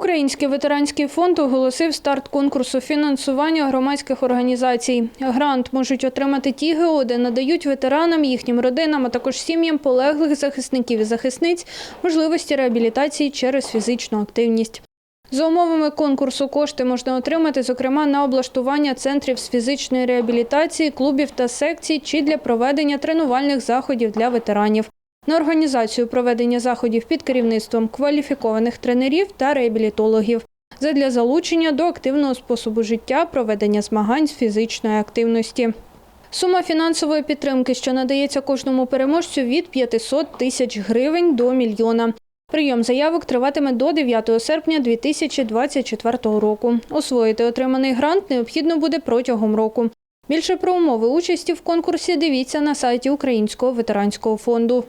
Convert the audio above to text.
Український ветеранський фонд оголосив старт конкурсу фінансування громадських організацій. Грант можуть отримати ті ГО, де надають ветеранам, їхнім родинам, а також сім'ям полеглих захисників і захисниць можливості реабілітації через фізичну активність. За умовами конкурсу кошти можна отримати, зокрема, на облаштування центрів з фізичної реабілітації, клубів та секцій чи для проведення тренувальних заходів для ветеранів. На організацію проведення заходів під керівництвом кваліфікованих тренерів та реабілітологів задля залучення до активного способу життя, проведення змагань з фізичної активності. Сума фінансової підтримки, що надається кожному переможцю від 500 тисяч гривень до мільйона. Прийом заявок триватиме до 9 серпня 2024 року. Освоїти отриманий грант необхідно буде протягом року. Більше про умови участі в конкурсі дивіться на сайті Українського ветеранського фонду.